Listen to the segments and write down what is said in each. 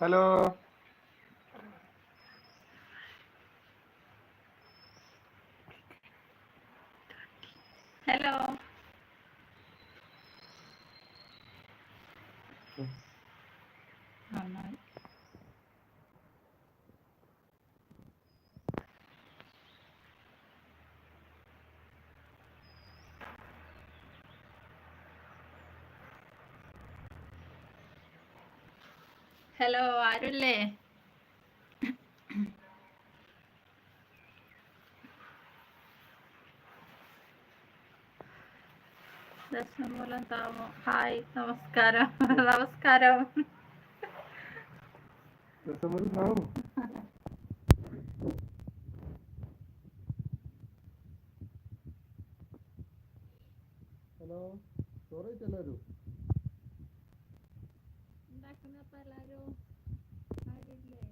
Hello. Hello. Hello ആരുല്ലേ? ദശമൂലം താമോ. ഹായ് നമസ്കാരം. നമസ്കാരം. ദശമൂലം കാണുമോ ഹലോ ചോറേറ്റ് എല്ലാവരും ഉണ്ടാക്കുന്നപ്പോ എല്ലാരും ആരില്ലേ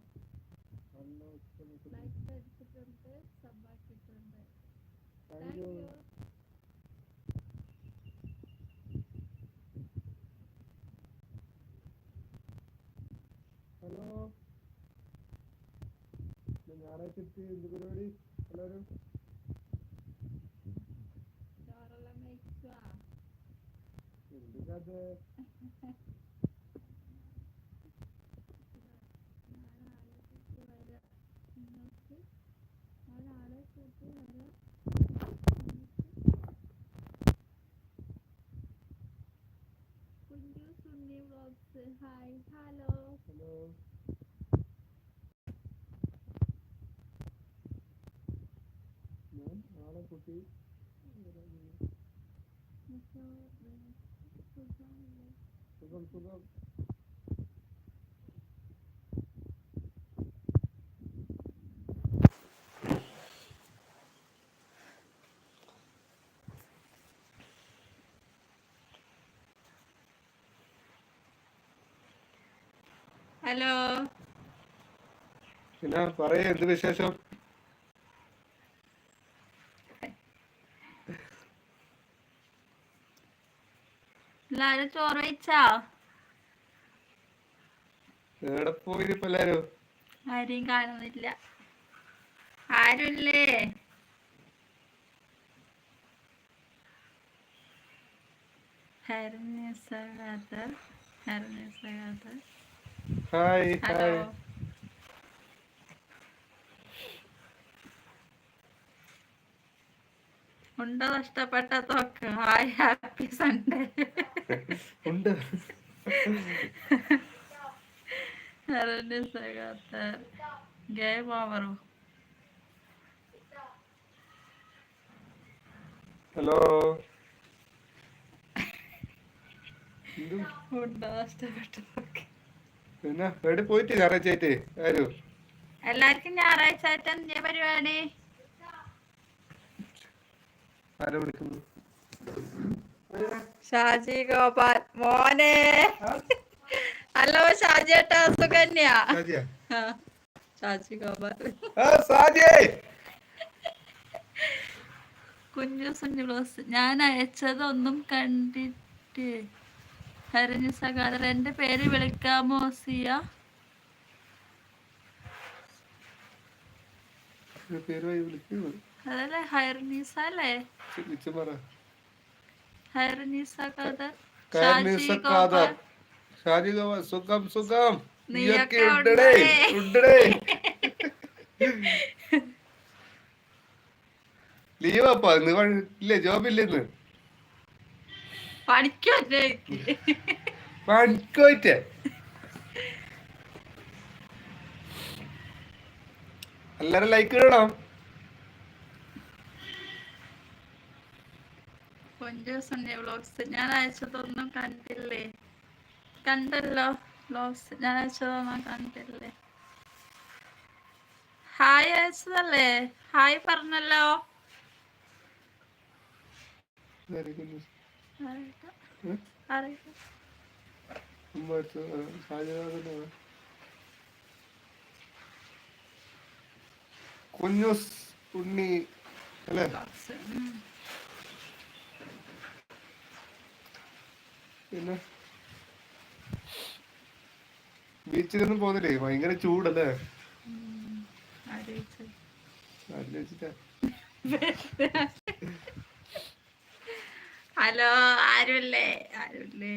ലൈക്ക് അടിച്ചിട്ടുണ്ട് സബാക്കിയിട്ടുണ്ട് താങ്ക് യു ഹലോ. ഞായറാഴ്ച എത്തി എന്ത് പരിപാടി? എല്ലാവരും? എന്ത് കഥ? നാളെ ആലോചിച്ചിട്ട് വരാം നിങ്ങൾക്ക് നാളെ ആലോചിച്ചിട്ട് വരാം കുഞ്ചു സുന്നി വ്ളോഗ്സ് ഹായ് ഹലോ ഹലോ ഞാൻ നാളെ കുട്ടി സുഖം സുഖം ഹലോ പിന്നെ പറയേ എന്ത് വിശേഷം? എല്ലാരും ചോറ് വെച്ചാ? എവിടെ പോയി എല്ലാരും? ആരെയും കാണുന്നില്ല. ആരുല്ലേ? ഹരണ്യ ഹരിസഗാഥ ഹായ് ഹലോ. ഉണ്ടോ നഷ്ടപ്പെട്ട തോക്ക് ഹായ് ഹാപ്പി സൺഡേ. ഉണ്ട്. ഗെയിം ഓവറോ ഹലോ. എന്ത്? ഉണ്ടോ നഷ്ടപ്പെട്ട തോക്ക് പിന്നെ എവിടെ പോയിട്ട്? ഞായറാഴ്ച ആയിട്ട്. ആരും? എല്ലാവർക്കും ഞായറാഴ്ച ആയിട്ട് എന്താ പരിപാടി? ആരെ വിളിക്കുന്നു ഷാജി ഗോപാൽ. മോനെ. ഹലോ ഷാജി ഏട്ടാ സുകന്യ? ഷാജി ഗോപാൽ. കുഞ്ഞു സുഞ്ഞു ബ്ലോസ് ഞാൻ അയച്ചതൊന്നും കണ്ടിട്ട് ഹരിഞ്ഞു സഹോദരൻ എന്റെ പേര് വിളിക്കാമോ സിയ? പേര് പേരുമായി വിളിക്കുന്നു അതല്ലേ? ഹൈർനീസ അല്ലേ? ഹൈർനീസ ഖാദർ ഷാജി ഖാദർ. ഷാജി ഗോപാൽ, സുഖം സുഖം. നീയൊക്കെ ഉണ്ടടേ ഉണ്ടടേ. ഉണ്ടടേ. ലീവാപ്പാ ഇന്ന് ഇല്ലേ ജോബില്ല ഇന്ന്? പണിക്കോയിട്ടേ എല്ലാരും ലൈക്ക് ഇടണം. കൊഞ്ചു സൺഡേ വ്ളോഗ്സ് ഞാൻ അയച്ചതൊന്നും കണ്ടില്ലേ? കണ്ടല്ലോ വ്ളോഗ്സ് ഞാൻ അയച്ചതൊന്നും കണ്ടില്ലേ? ഹായ് അയച്ചതല്ലേ? ഹായ് പറഞ്ഞല്ലോ. കുഞ്ഞൂസ് ഉണ്ണി അല്ലേ? പിന്നെ ബീച്ചിലൊന്നും പോകുന്നില്ലേ ഭയങ്കര ചൂടല്ലേ? ഹലോ ആരുല്ലേ? ആരുല്ലേ?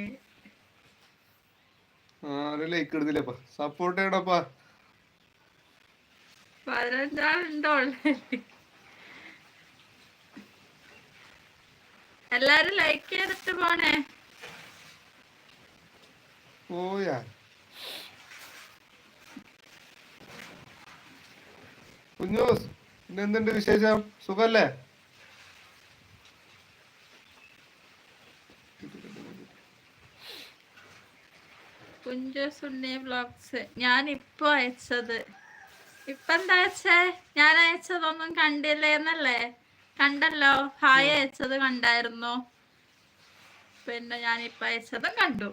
ആരും ലൈക്ക് ഇടുന്നില്ലപ്പാ സപ്പോർട്ട് ചെയ്യണപ്പാ പതിനഞ്ചാളുണ്ടോ already? എല്ലാരും ലൈക്ക് ചെയ്തിട്ട് പോണേ. പോയാ. കുഞ്ഞൂസ് പിന്നെ എന്തുണ്ട് വിശേഷം? സുഖല്ലേ? കുഞ്ചു ഉണ്ണി വ്ലോഗ്സ്. ഞാൻ ഇപ്പൊ അയച്ചത്. ഇപ്പൊ എന്താ അയച്ചേ? ഞാൻ അയച്ചതൊന്നും കണ്ടില്ലേ എന്നല്ലേ? കണ്ടല്ലോ? ഹായ് അയച്ചത് കണ്ടായിരുന്നു? പിന്നെ ഞാൻ ഇപ്പൊ അയച്ചതും കണ്ടു.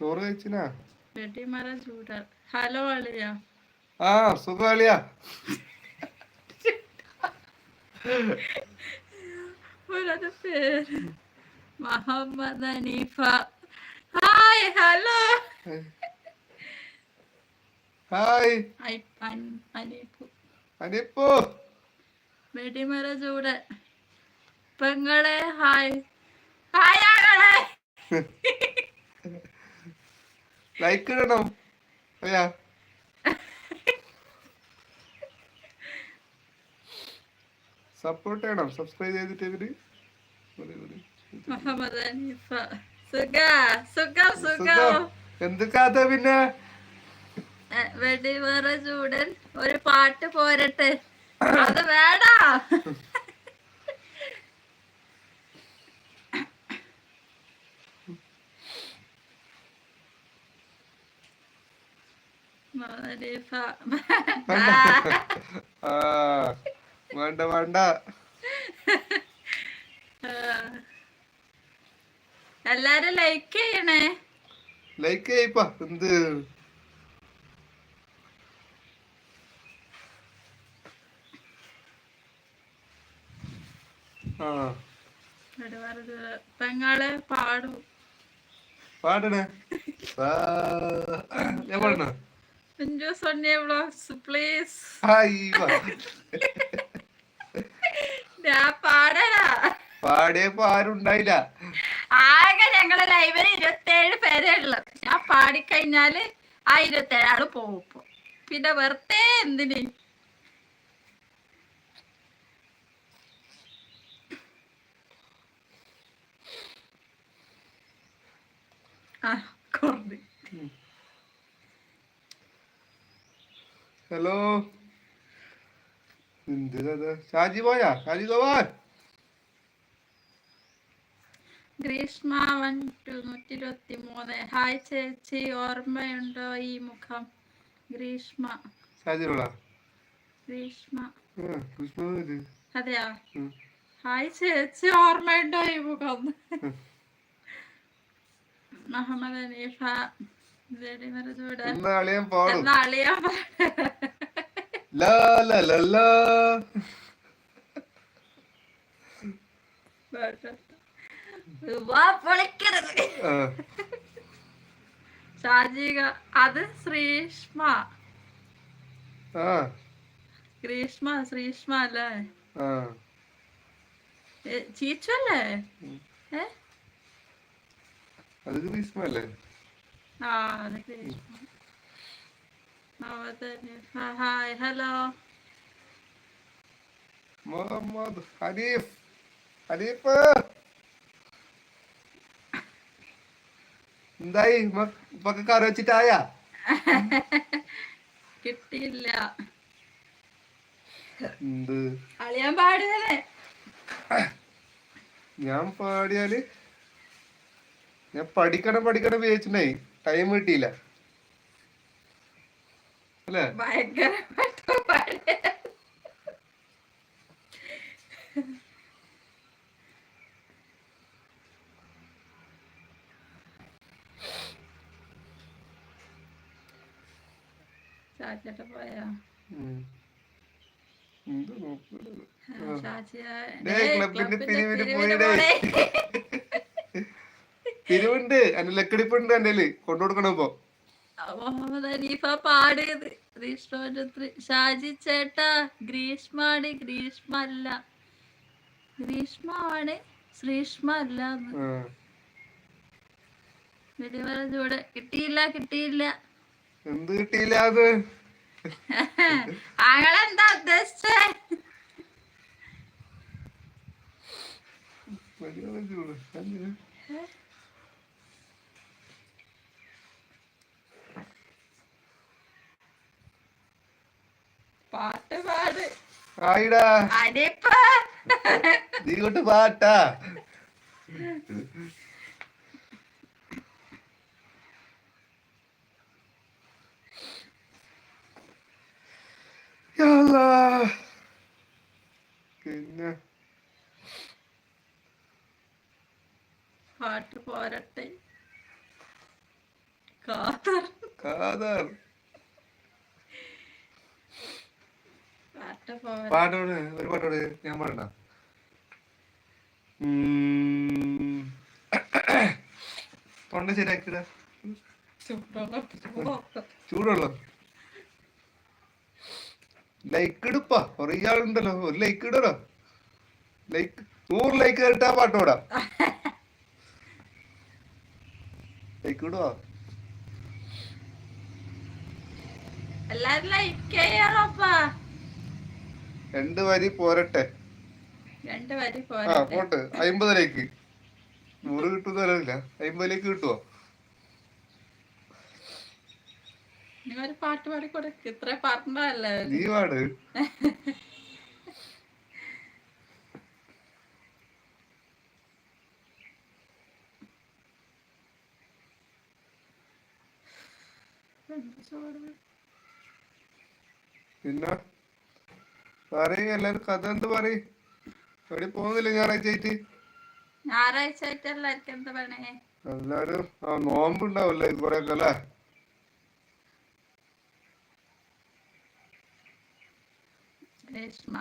ചോറ് കഴിച്ചിനാ? ഹലോ അളിയ. ആ സുഖാളിയാ ഒരു പേര്. Muhammad Aneefa hi hello. Hi. അനീപ്പു അനിപ്പോ വെടിമര ചൂട്. പെങ്ങളെ ഹായ്. ഹായ് ആകളെ ലൈക്ക് ഇടണം. അയ്യാ സപ്പോർട്ട് ചെയ്യണം. സബ്സ്ക്രൈബ് ചെയ്തിട്ട് ഇവർ. എന്ത് കഥ പിന്നെ? എ, വെടിമറ ചൂടൻ. ഒരു പാട്ട് പോരട്ടെ. അത് വേടാ അനീഫ ആ വേണ്ട വേണ്ട. എല്ലാരും ലൈക്ക് ചെയ്യണേ. ലൈക്ക് ചെയ്യപ്പാ എന്ത്? ചൂട് പാടും. പാടണേ. ഞാൻ പാടണ? പിഞ്ചു സൊന്നിയ ബ്ലോഗ്സ് പ്ലീസ്. ഞാൻ പാടടാ പാടിയപ്പോ ആരും ആകെ ഞങ്ങളെ ലൈവിൽ ഇരുപത്തേഴ് പേരേ ഉള്ളു. ഞാൻ പാടിക്കഴിഞ്ഞാൽ ആ ഇരുപത്തേഴ് ആൾ പോകും പിന്നെ വെറുതെ എന്തിന്? ആ കുറഞ്ഞു. ഹലോ ഷാജി പോയാ? ഷാജി ഗോപാൽ. ഗ്രീഷ്മ വൺ ടു നൂറ്റി ഇരുപത്തി മൂന്ന് ഹായ് ചേച്ചി ഓർമ്മയുണ്ടോ ഈ മുഖം? ഗ്രീഷ്മ. ഗ്രീഷ്മ. അതെയാ. ഹായ് ചേച്ചി ഓർമ്മയുണ്ടോ ഈ മുഖം. മുഹമ്മദ് അനീഫ. ഇന്ന് അളിയൻ പാടും. ഷാജിക അത് ശ്രീഷ്മ. ഗ്രീഷ്മ ശ്രീഷ്മ അല്ലേ? ചീച്ചു അല്ലേ? അത് ഗ്രീഷ്മ നവതന്യ ഹായ് ഹലോ മുഹമ്മദ് ഹനീഫ് ഹനീഫ് എന്തായി? ഇപ്പൊ കറി വെച്ചിട്ടായ? കിട്ടിയില്ല. എന്ത്? അളിയാൻ പാടുകല്ലേ ഞാൻ പാടിയാൽ? ഞാൻ പഠിക്കണം പഠിക്കണം വിചാരിച്ചിട്ടുണ്ടായി. ടൈം കിട്ടിയില്ല. അല്ലേ? ഭയങ്കരമായിട്ട് ക്ലബിന്റെ ചാച്ചേട്ട പോയാ. പിരിവുണ്ട് എന്റെ ലക്കടിപ്പുണ്ട് എന്റെ കൊണ്ടുകൊടുക്കണം ഇപ്പൊ. മുഹമ്മദ് അനീഫ പാടിയത്. ഗ്രീഷ്മ ഷാജി ചേട്ടാ ഗ്രീഷ്മാണ് ഗ്രീഷ്മ അല്ല ഗ്രീഷ്മ ആണ് ശ്രീഷ്മ അല്ല. വെടിമറ കിട്ടിയില്ല കിട്ടിയില്ല. എന്ത് കിട്ടിയില്ല അത്? അങ്ങളെന്താ ഉദ്ദേശിച്ചേ? ചൂട്. പാട്ട് പാട്. ആയിടാ. നീ കൊണ്ട് പാട്ടാ. പിന്നെ. പാട്ട് പോരട്ടെ. കാതർ. കാതാർ പാട്ട് പോര പാട്ടോട് ഒരു പാട്ടോട് ഞാൻ പാടണ്ട. തൊണ്ട ശരിയാക്കിട ചൂടുള്ളോ ലൈക്ക് ഇടുപ്പാ. കൊറേ ആളുണ്ടല്ലോ. ഒരു ലൈക്ക് ഇടടോ. ലൈക്ക് നൂറ് ലൈക്ക് കേട്ടാ പാട്ടോടാ ലൈക്ക് ഇടുവാ. എല്ലാരും ലൈക്ക് ചെയ്യണപ്പാ രണ്ട് വരി പോരട്ടെ? രണ്ട് വരി ആ പോട്ട്. അമ്പതിലേക്ക് നൂറ് കിട്ടുന്നല്ല അമ്പതിലേക്ക് കിട്ടുവോ? നീ ഒരു പാട്ട് പാടി കൊടുക്ക്. ഇത്ര പറഞ്ഞല്ലേ നീ പാട്. പിന്നെ? പറയ് എല്ലാരും കഥ എന്ത് പറയ്? എവിടെ പോകുന്നില്ല ഞായറാഴ്ച ആയിട്ട് ഞായറാഴ്ച ആയിട്ട് എല്ലാവർക്കും എന്താ പറയണേ എല്ലാരും ആ നോമ്പ് ഉണ്ടാവല്ലേ കൊറേ ഒക്കെ അല്ലേ? രേഷ്മ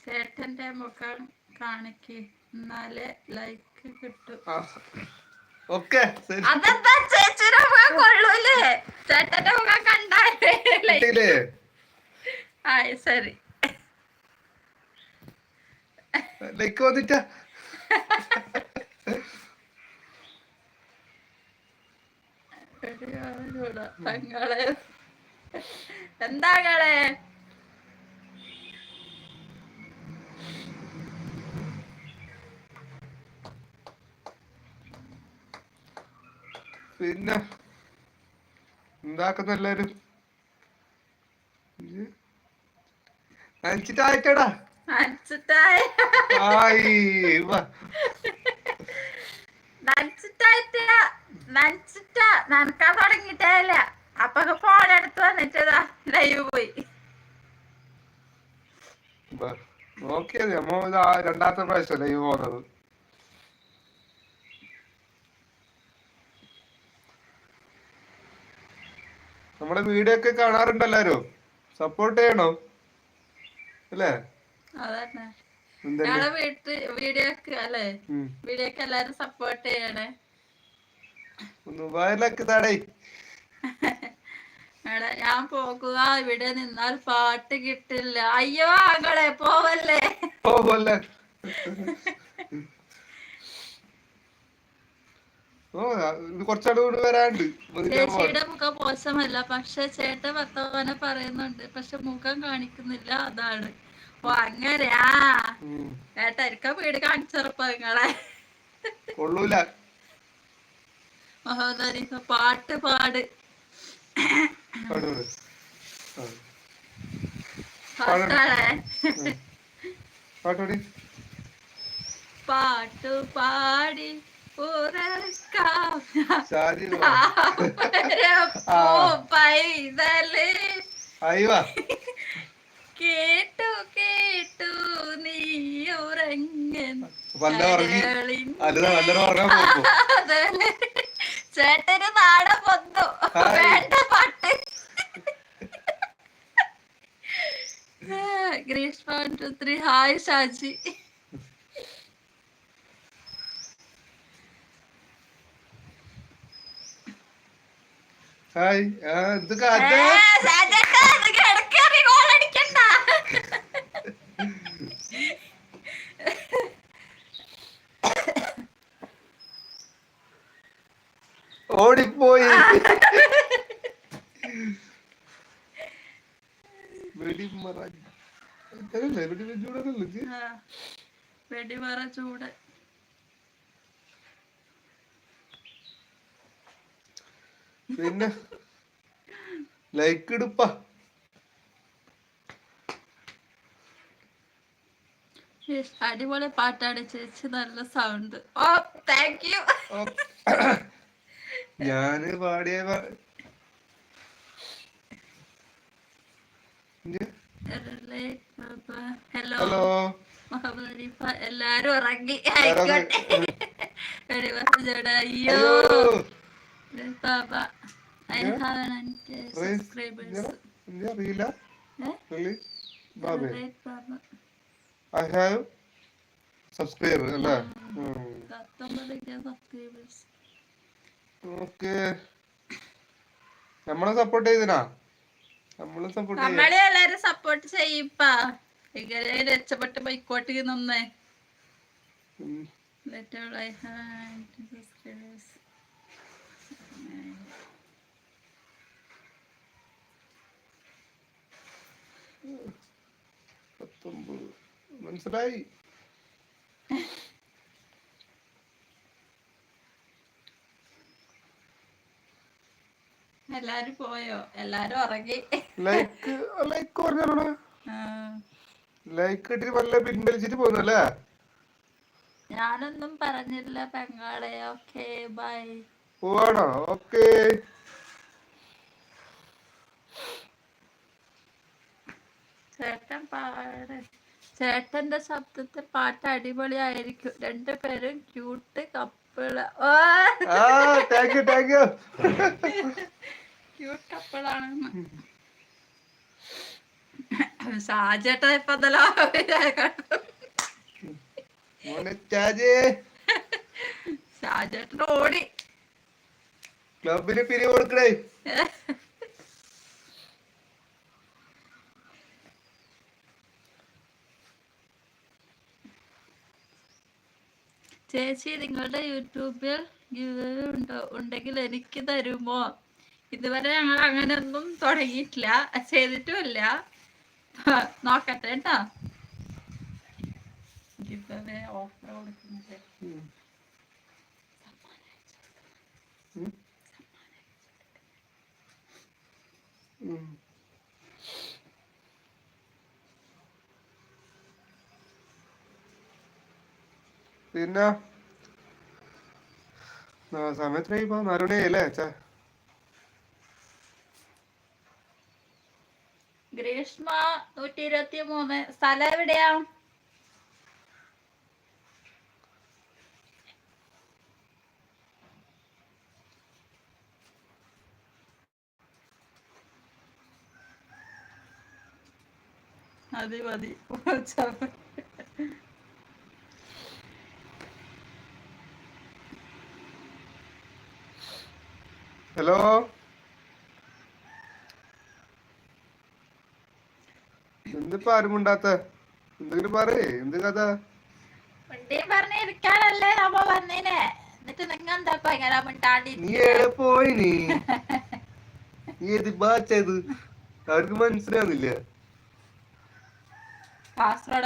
ചേട്ടന്റെ മുഖം കാണിക്ക്. എന്നാലേ ലൈക്ക് കിട്ടും. ഓക്കെ ശരി. അതെന്താ ചേച്ചിയുടെ മുഖം കൊള്ളൂലേ? ചേട്ടന്റെ മുഖം കണ്ടാലേ like. കിട്ടിയില്ലേ? ആയി ശരി. ലൈക്ക് വന്നിട്ടാ. തങ്ങളെ പിന്നെ എന്താക്കുന്ന എല്ലാരും? അയച്ചിട്ടായിട്ടടാ നനക്കാൻ തുടങ്ങിയിട്ടേ ഇല്ല അപ്പൊ ഫോൺ എടുത്ത് വന്നിട്ടതാ ലൈവ് പോയി. വാ. നോക്കിയത് നമ്മ ഇതാ രണ്ടാമത്തെ പ്രാവശ്യം ലൈവ് പോകുന്നത്. നമ്മുടെ വീഡിയോ ഒക്കെ കാണാറുണ്ട് എല്ലാരും സപ്പോർട്ട് ചെയ്യണോ? അല്ലേ? അതന്നെ. എന്തല്ലേ ഞങ്ങളെ വീട്ട് വീഡിയോക്ക് അല്ലേ? ഉം. വീഡിയോക്ക് എല്ലാരും സപ്പോർട്ട് ചെയ്യണേ. എടാ ഞാൻ പോകുക ഇവിടെ നിന്നാൽ പാട്ട് കിട്ടില്ല. അയ്യോ ആങ്ങളെ പോവല്ലേ? പോവല്ലേ? ചേച്ചിയുടെ മുഖം മോശമല്ല. പക്ഷെ ചേട്ടൻ വർത്തമാനം പറയുന്നുണ്ട്. പക്ഷെ മുഖം കാണിക്കുന്നില്ല. അതാണ്. അങ്ങനെയാ. ഉം. എനിക്ക് വീട് കാണിച്ചറപ്പ നിങ്ങളെ. കൊള്ളൂല. മഹോദരി പാട്ട് പാട്. പാട്ടു പാടി. ഉറക്കാം. പൈതൽ. അയ്യോ. കേട്ടു കേട്ടു നീ ഉറങ്ങൻ. ചേട്ടന് നാടൻ ഹായ്. വേണ്ട പാട്ട്. Greesh one two three hi Shaji. Hi. എന്തൊക്കെ കാറ്റ ഷാജേട്ടാ, ഇത് കിടക്കേറി goal അടിക്കണ്ട. ഓടിപ്പോയി വെടിമറ അതല്ലേ വെടി ചൂടല്ലേ ഇത്? ആ, വെടിമറ ചൂട്. പിന്നെ ലൈക്ക് എടുപ്പ അടിപൊളി പാട്ടാണ് ചേച്ചി നല്ല സൗണ്ട് ഓ താങ്ക് യു. ഞാൻ പാടിയ ഹലോ ഹലോ എല്ലാരും എല്ലാരും ആയിക്കോട്ടെ. അയ്യോ. ഐ അറിയില്ല? ബാബേ ഐ ഹാവ് സബ്സ്ക്രൈബർ അല്ലേ? പത്തൊമ്പത് സബ്സ്ക്രൈബേഴ്സ് ഓക്കെ. നമ്മളെ സപ്പോർട്ട് ചെയ്തിനാ? നമ്മളെ സപ്പോർട്ട് നമ്മളെ എല്ലാരും സപ്പോർട്ട് ചെയ്യപ്പാ ഇങ്ങനെ രക്ഷപ്പെട്ട് ബൈക്കോട്ട് നിന്നേ. മനസ്സിലായി? എല്ലാരും പോയോ? എല്ലാരും ഉറങ്ങി. ലൈക്ക് ലൈക്ക് പറഞ്ഞോളൂ. ആ, ലൈക്ക് ഇട്ടിട്ട് വല്ല പിൻവലിച്ചിട്ട് പോകുന്നല്ലേ ഞാനൊന്നും പറഞ്ഞില്ല പെങ്ങളെ. ഓക്കെ ബൈ പോവാണോ? ഓക്കെ ചേട്ടൻ പാട്. ചേട്ടന്റെ ശബ്ദത്തിൽ പാട്ട് അടിപൊളിയായിരിക്കും. രണ്ടുപേരും ക്യൂട്ട് കപ്പിൾ ക്യൂട്ട് കപ്പിളാണെന്ന് ഷാജേട്ട ഇപ്പൊ ഷാജേട്ടൻ ഓടി. ക്ലബിന് പിരി കൊടുക്കണേ. ചേച്ചി നിങ്ങളുടെ യൂട്യൂബിൽ ഉണ്ടെങ്കിൽ എനിക്ക് തരുമോ? ഇതുവരെ ഞങ്ങൾ അങ്ങനെയൊന്നും തുടങ്ങിയിട്ടില്ല. ചെയ്തിട്ടുമില്ല നോക്കട്ടെ കേട്ടോ. ഗിവ് ഓഫർ കൊടുക്കുന്നത്. പിന്നെ സമയത്തിനായി ഇപ്പൊ നാലുമണിയായില്ലേ ചാ ഗ്രീഷ്മ നൂറ്റി ഇരുപത്തി മൂന്ന് സ്ഥലം എവിടെയാ മതി മതി ഹലോ എന്തിപ്പോ ആരും ഉണ്ടാത്ത എന്തെങ്കിലും പറയേ എന്ത് കഥ? നീ പോയി നീ നീ ഏത് ബാച്ചത് അവർക്ക് മനസ്സിലാവുന്നില്ല.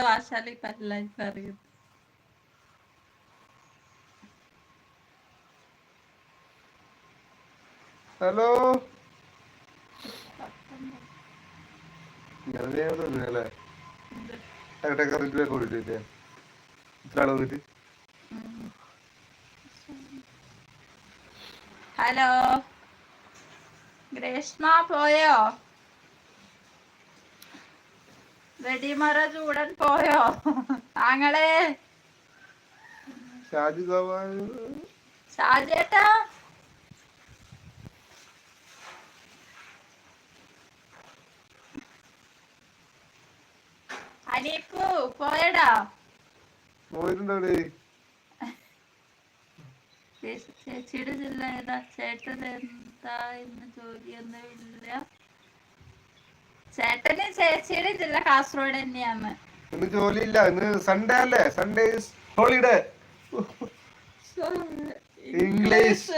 ഭാഷയിൽ ഇപ്പൊ എല്ലാവർക്കും അറിയും. ഹലോ? അവിടെ കറണ്ട് ഇത്ര വന്നിട്ട്. ഹലോ. ഗ്രേഷ്മ പോയോ? വെടിമറ ചൂടൻ പോയോ? താങ്കളെ. ഷാജി ഷാജേട്ടാ അനീപ്പു പോയടാ. പോയിട്ടുണ്ടോ ചേച്ചിയുടെ ജില്ല ഏതാ? ചേട്ടൻ എന്താ ഇന്ന് ജോലിയൊന്നും ഇല്ല. ചേട്ടന് ചേച്ചിയുടെ ജില്ല കാസർഗോഡ് തന്നെയാണ്. ഇന്ന് ജോലിയില്ല. ഇന്ന് സൺഡേ അല്ലേ? Sunday holiday English.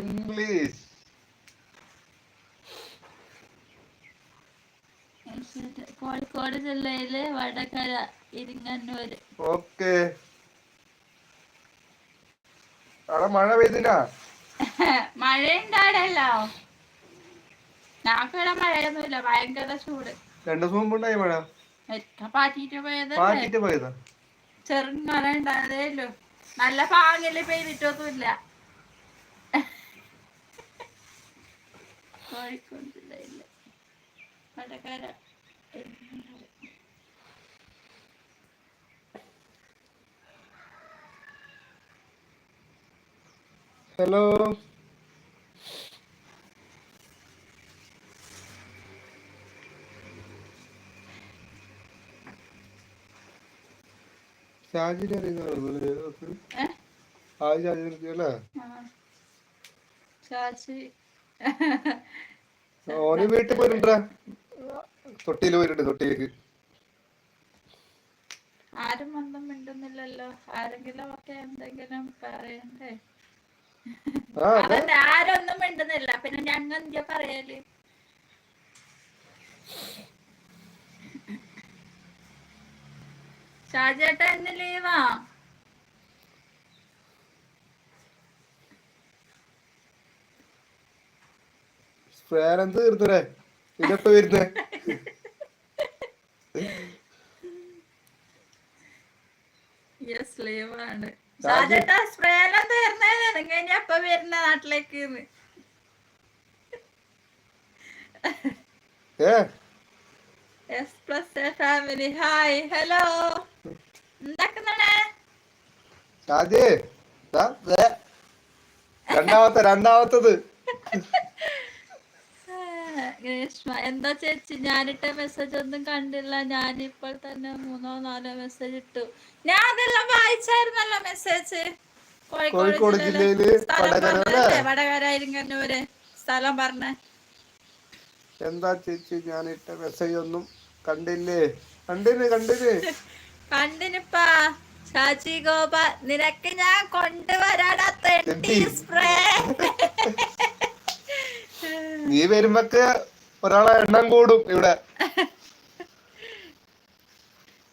English Kozhikode ജില്ലയിൽ വടകര ഇരിങ്ങന്നൂര്. ഓക്കെ. അവിടെ മഴ പെയ്തില്ല? മഴ ഉണ്ടാടല്ലോ ഞങ്ങൾക്കിവിടെ മഴയൊന്നുമില്ല ഭയങ്കര ചൂട്. രണ്ടു ദിവസം മുമ്പുണ്ടായി മഴ? പാറ്റിട്ട് പോയത്? മാറ്റിട്ട് പോയതാ? ചെറുങ്ങന ഉണ്ടായതേ ഉള്ളൂ. നല്ല പാങ്ങൽ പെയ്തിട്ടൊന്നുമില്ല. കോഴിക്കോട് ജില്ലയിൽ. വടകര ഹലോ. ഷാജിനെ ഓന് വീട്ടിൽ പോയിട്ടുണ്ടാ തൊട്ടിയിൽ പോയിട്ടുണ്ട് തൊട്ടിയിലേക്ക്. ആരും ഒന്നും മിണ്ടുന്നില്ലല്ലോ. ആരെങ്കിലും ഒക്കെ എന്തെങ്കിലും പറയണ്ടേ? അതന്നെ ആരൊന്നും മിണ്ടുന്നില്ല. പിന്നെ ഞങ്ങ എന്താ പറയൽ? ഷാജേട്ട എന്ന് ലീവാ? സ്പ്രേനം തീർത്തരേ ഇതെപ്പോ വരുന്നേ? യെസ് ലീവാണ്. ഷാജി- ഷാജേട്ട സ്പ്രേ എല്ലാം തീർന്നേ നിങ്ങൾ ഇനി എപ്പ വരുന്ന നാട്ടിലേക്ക് S plus family hi hello. രണ്ടാമത്തെ രണ്ടാമത്തത്. ഗ്രേഷ്മ എന്താ ചേച്ചി? ഞാനിട്ട മെസ്സേജ് ഒന്നും കണ്ടില്ല. ഞാനിപ്പോൾ തന്നെ മൂന്നോ നാലോ മെസ്സേജ് ഇട്ടു. ഞാൻ അതെല്ലാം വായിച്ചായിരുന്നല്ലോ മെസ്സേജ് കോഴിക്കോട് ജില്ലയിൽ വടകര അല്ലേ? വടകര ഇരിങ്ങന്നൂര് സ്ഥലം പറഞ്ഞേ. എന്താ ചേച്ചി? ഞാൻ ഇട്ട മെസ്സേജ് ഒന്നും കണ്ടില്ലേ? കണ്ടിന് കണ്ടിന്. കണ്ടിനിപ്പാ. ഷാജി ഗോപ നിനക്ക് ഞാൻ കൊണ്ടുവരാടാ തെണ്ടി. സ്പ്രേ നീ വരുമ്പക്ക് ഒരാളെ എണ്ണം കൂടും ഇവിടെ.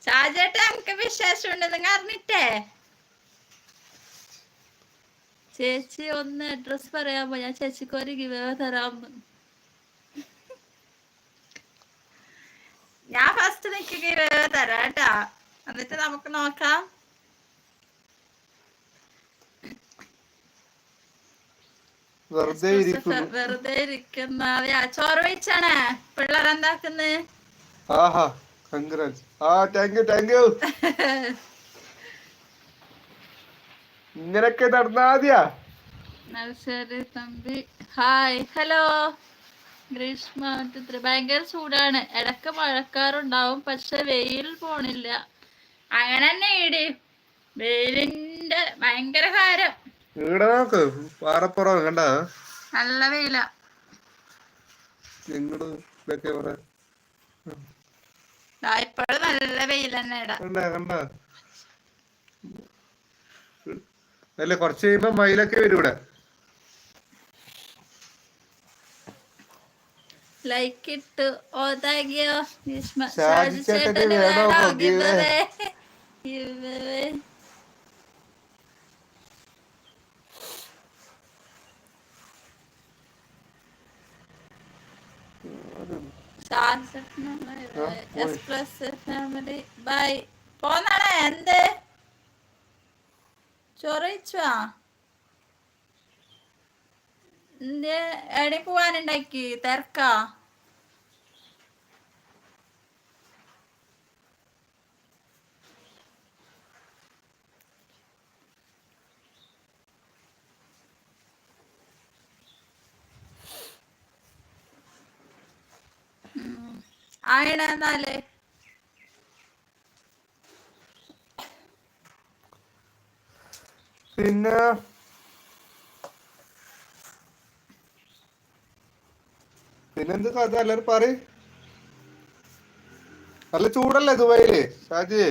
ഷാജേട്ട നമുക്ക് നിങ്ങൾ അറിഞ്ഞിട്ടേ ചേച്ചി ഒന്ന് അഡ്രസ് പറയാമോ ഞാൻ ചേച്ചിക്ക് ഒരു ഗിവ് തരാമ ഞാൻ ഫസ്റ്റ് ഗിവ് തരാം കേട്ടാ. എന്നിട്ട് നമുക്ക് നോക്കാം. വെറുതെ വെറുതെ ഇരിക്കുന്ന ചോറ് വെച്ചാണ് പിള്ളേർ എന്താക്കുന്നത് ആഹാ കൺഗ്രാറ്റ് ആ താങ്ക് യു താങ്ക് യു ഇങ്ങനൊക്കെ നടന്നാദ്യാ ശരി തമ്പി. ഹായ് ഹലോ ഗ്രീഷ്മ ഭയങ്കര ചൂടാണ്. ഇടയ്ക്ക് മഴക്കാറുണ്ടാവും പക്ഷെ വെയിൽ പോണില്ല. അങ്ങനെ തന്നെ ഇടി. വെയിലിന്റെ ഭയങ്കര കാരം ഇവിടെ നോക്ക്? പാറപ്പുറം കണ്ട? നല്ല വെയില. നിങ്ങൾ ഇതൊക്കെ പറയാ ഇപ്പോഴും നല്ല വെയിൽ തന്നെ ഇടാ. കണ്ട കണ്ട? അല്ലേ കുറച്ച് കഴിയുമ്പോ മയിലൊക്കെ വരും ഇവിടെ. ലൈക്ക് ഇട്ടു ഓതാകിയോ? ഷാജി ചേട്ടന് വേണോ വേണോ give give away? away? Give away. Shaji ചേട്ടന് ആ, എസ് പ്ലസ് ഫാമിലി ബൈ പോന്നാണേ എന്ത്? ചൊറിച്ചുവാ എവിടെ പോവാനുണ്ടാക്കി? തിരക്കാ? ആയിണ എന്നാലേ പിന്നെ പിന്നെന്ത് കഥ? എല്ലാരും പറ നല്ല ചൂടല്ലേ ദുബായിൽ ഷാജി?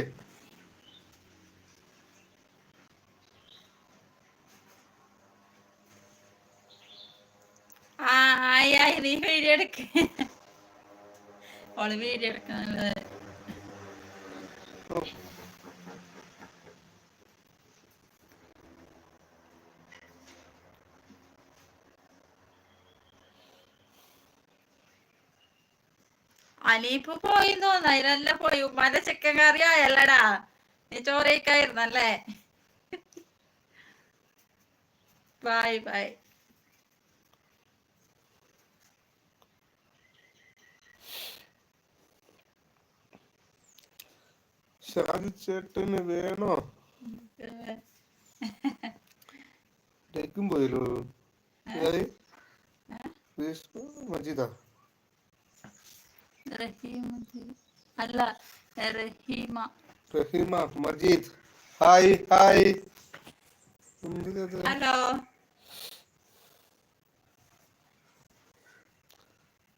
ആ ആയി ആയി. നീ വീഡിയോ എടുക്ക. ഓൾ വീഡിയോ അനിയിപ്പ് പോയി തോന്നുന്നു. അതിലല്ല പോയി. ഉമ്മാന്റെ ചിക്കൻ കറി ആയല്ലടാ. നീ ചോറയിക്കായിരുന്നല്ലേ ബൈ ബൈ ഷാജി ചേട്ടന് വേണോ ലേക്കും പോയല്ലോ മജീദാ? അല്ല Raheema. Raheema Majeed. Hi hi. Hello.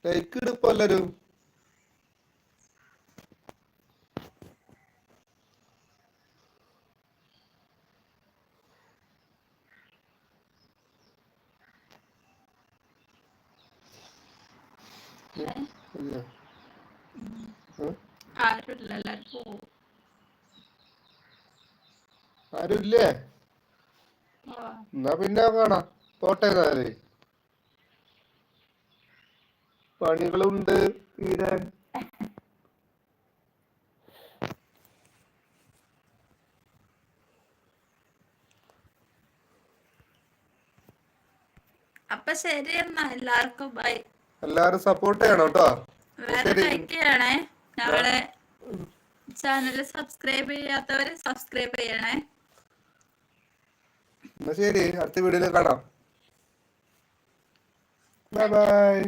Like ഇടുപ്പോ എല്ലാരും. ആരുമില്ല എല്ലാരും പോവും ആരുമില്ലേ. എന്നാ പിന്നെ കാണാം. പോട്ടെ എന്നാലേ. പണികളുണ്ട് തീരാൻ. അപ്പൊ ശരി എന്നാ എല്ലാവർക്കും ബൈ. എല്ലാരും സപ്പോർട്ട് ചെയ്യണം കേട്ടോ. ഞങ്ങളെ ചാനൽ സബ്സ്ക്രൈബ് ചെയ്യാത്തവര് സബ്സ്ക്രൈബ് ചെയ്യണേ. എന്നാ ശരി അടുത്ത വീഡിയോയിൽ കാണാം. Bye bye